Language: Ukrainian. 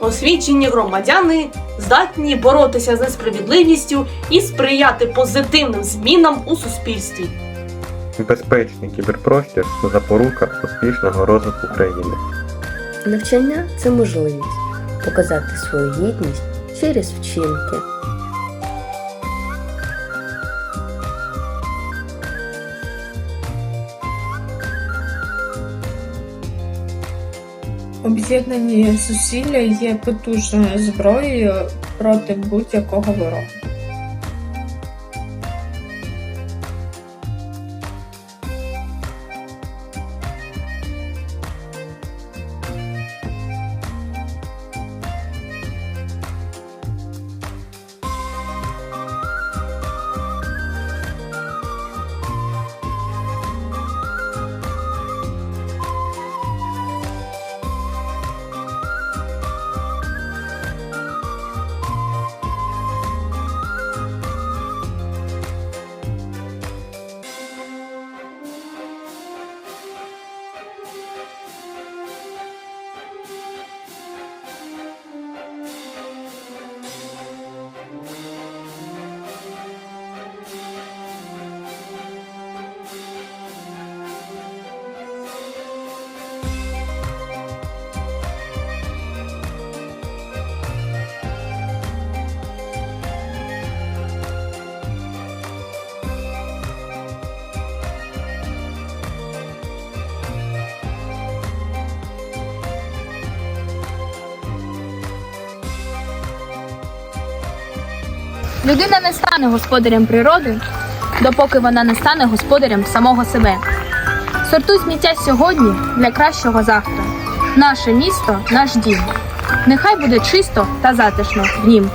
Освічені громадяни здатні боротися з несправедливістю і сприяти позитивним змінам у суспільстві. Безпечний кіберпростір запорука успішного розвитку країни. Навчання це можливість показати свою гідність через вчинки. Об'єднані зусилля є потужною зброєю проти будь-якого ворога. Людина не стане господарем природи, допоки вона не стане господарем самого себе. Сортуй сміття сьогодні для кращого завтра. Наше місто, наш дім. Нехай буде чисто та затишно в нім.